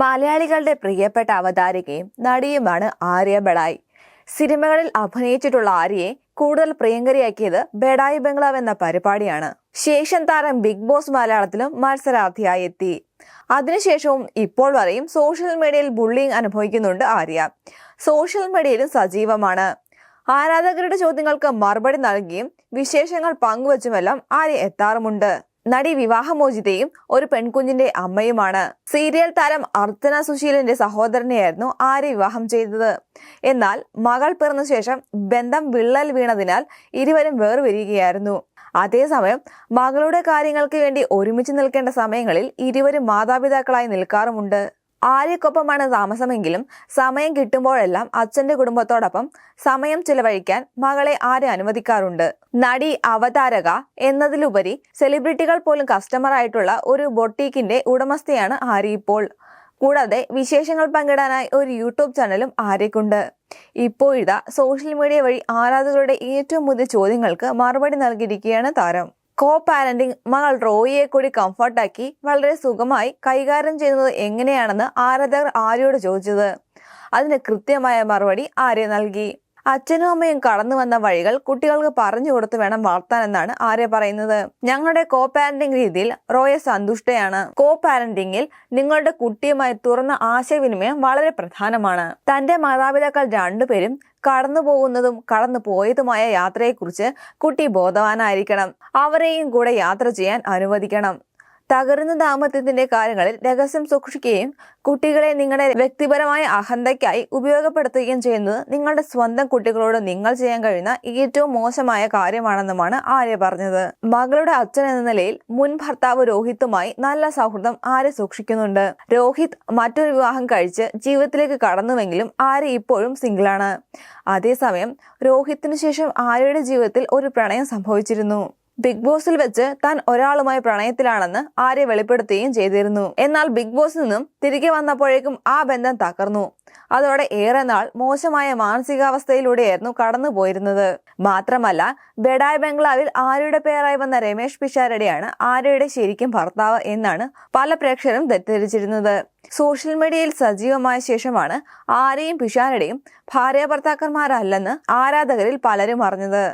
മലയാളികളുടെ പ്രിയപ്പെട്ട അവതാരികയും നടിയുമാണ് ആര്യ ബഡായി സിനിമകളിൽ അഭിനയിച്ചിട്ടുള്ള ആര്യയെ കൂടുതൽ പ്രിയങ്കരിയാക്കിയത് ബഡായി ബംഗ്ലാവ് എന്ന പരിപാടിയാണ്. ശേഷം താരം ബിഗ് ബോസ് മലയാളത്തിലും മത്സരാർത്ഥിയായി എത്തി അതിനുശേഷവും ഇപ്പോൾ വരെയും സോഷ്യൽ മീഡിയയിൽ ബുള്ളിങ് അനുഭവിക്കുന്നുണ്ട് ആര്യ. സോഷ്യൽ മീഡിയയിലും സജീവമാണ്. ആരാധകരുടെ ചോദ്യങ്ങൾക്ക് മറുപടി നൽകിയും വിശേഷങ്ങൾ പങ്കുവച്ചുമെല്ലാം ആര്യ എത്താറുമുണ്ട്. നടി വിവാഹമോചിതയും ഒരു പെൺകുഞ്ഞിന്റെ അമ്മയുമാണ്. സീരിയൽ താരം അർച്ചന സുശീലിന്റെ സഹോദരനെയായിരുന്നു ആര്യ വിവാഹം ചെയ്തത്. എന്നാൽ മകൾ പിറന്ന ശേഷം ബന്ധം വിള്ളൽ വീണതിനാൽ ഇരുവരും വേർപിരിയുകയായിരുന്നു. അതേസമയം മകളുടെ കാര്യങ്ങൾക്ക് വേണ്ടി ഒരുമിച്ച് നിൽക്കേണ്ട സമയങ്ങളിൽ ഇരുവരും മാതാപിതാക്കളായി നിൽക്കാറുമുണ്ട്. ആര്യക്കൊപ്പമാണ് താമസമെങ്കിലും സമയം കിട്ടുമ്പോഴെല്ലാം അച്ഛന്റെ കുടുംബത്തോടൊപ്പം സമയം ചിലവഴിക്കാൻ മകളെ ആര്യ അനുവദിക്കാറുണ്ട്. നടി അവതാരക എന്നതിലുപരി സെലിബ്രിറ്റികൾ പോലും കസ്റ്റമറായിട്ടുള്ള ഒരു ബൊട്ടീക്കിന്റെ ഉടമസ്ഥയാണ് ആര്യ ഇപ്പോൾ. കൂടാതെ വിശേഷങ്ങൾ പങ്കിടാനായി ഒരു യൂട്യൂബ് ചാനലും ആര്യക്കുണ്ട്. ഇപ്പോഴിതാ സോഷ്യൽ മീഡിയ വഴി ആരാധകരുടെ ഏറ്റവും പുതിയ ചോദ്യങ്ങൾക്ക് മറുപടി നൽകിയിരിക്കുകയാണ് താരം. കോ പാരന്റിംഗ് മകൾ റോയിയെ കൂടി കംഫർട്ടാക്കി വളരെ സുഖമായി കൈകാര്യം ചെയ്യുന്നത് എങ്ങനെയാണെന്ന് ആരാധകർ ആര്യയോട് ചോദിച്ചത്. അതിന് കൃത്യമായ മറുപടി ആര്യ നൽകി. അച്ഛനും അമ്മയും കടന്നു വന്ന വഴികൾ കുട്ടികൾക്ക് പറഞ്ഞു കൊടുത്ത് വേണം വളർത്താനെന്നാണ് ആര്യ പറയുന്നത്. ഞങ്ങളുടെ കോ പാരന്റിംഗ് രീതിയിൽ റോയ സന്തുഷ്ടയാണ്. കോ പാരന്റിംഗിൽ നിങ്ങളുടെ കുട്ടിയുമായി തുറന്ന ആശയവിനിമയം വളരെ പ്രധാനമാണ്. തന്റെ മാതാപിതാക്കൾ രണ്ടുപേരും കടന്നു പോകുന്നതും കടന്നു പോയതുമായ യാത്രയെക്കുറിച്ച് കുട്ടി ബോധവാനായിരിക്കണം. അവരെയും കൂടെ യാത്ര ചെയ്യാൻ അനുവദിക്കണം. തകരുന്ന ദാമ്പത്യത്തിന്റെ കാര്യങ്ങളിൽ രഹസ്യം സൂക്ഷിക്കുകയും കുട്ടികളെ നിങ്ങളുടെ വ്യക്തിപരമായ അഹന്തയ്ക്കായി ഉപയോഗപ്പെടുത്തുകയും ചെയ്യുന്നത് നിങ്ങളുടെ സ്വന്തം കുട്ടികളോട് നിങ്ങൾ ചെയ്യാൻ കഴിയുന്ന ഏറ്റവും മോശമായ കാര്യമാണെന്നുമാണ് ആര്യ പറഞ്ഞത്. മകളുടെ അച്ഛൻ എന്ന നിലയിൽ മുൻ ഭർത്താവ് രോഹിത്തുമായി നല്ല സൗഹൃദം ആര്യ സൂക്ഷിക്കുന്നുണ്ട്. രോഹിത് മറ്റൊരു വിവാഹം കഴിച്ച് ജീവിതത്തിലേക്ക് കടന്നുവെങ്കിലും ആര്യ ഇപ്പോഴും സിംഗിളാണ് അതേസമയം രോഹിത്തിനു ശേഷം ആര്യയുടെ ജീവിതത്തിൽ ഒരു പ്രണയം സംഭവിച്ചിരുന്നു. ബിഗ് ബോസിൽ വെച്ച് താൻ ഒരാളുമായി പ്രണയത്തിലാണെന്ന് ആര്യ വെളിപ്പെടുത്തുകയും ചെയ്തിരുന്നു. എന്നാൽ ബിഗ് ബോസിൽ നിന്നും തിരികെ വന്നപ്പോഴേക്കും ആ ബന്ധം തകർന്നു. അതോടെ ഏറെ നാൾ മോശമായ മാനസികാവസ്ഥയിലൂടെയായിരുന്നു കടന്നു പോയിരുന്നത്. മാത്രമല്ല ബെഡായ് ബംഗ്ലാവിൽ ആര്യയുടെ പേരായി വന്ന രമേഷ് പിഷാരടിയാണ് ആര്യയുടെ ശരിക്കും ഭർത്താവ് എന്നാണ് പല പ്രേക്ഷകരും തെറ്റിദ്ധരിച്ചിരുന്നത്. സോഷ്യൽ മീഡിയയിൽ സജീവമായ ശേഷമാണ് ആരെയും പിഷാരടിയും ഭാര്യ ഭർത്താക്കന്മാരല്ലെന്ന് ആരാധകരിൽ പലരും അറിഞ്ഞത്.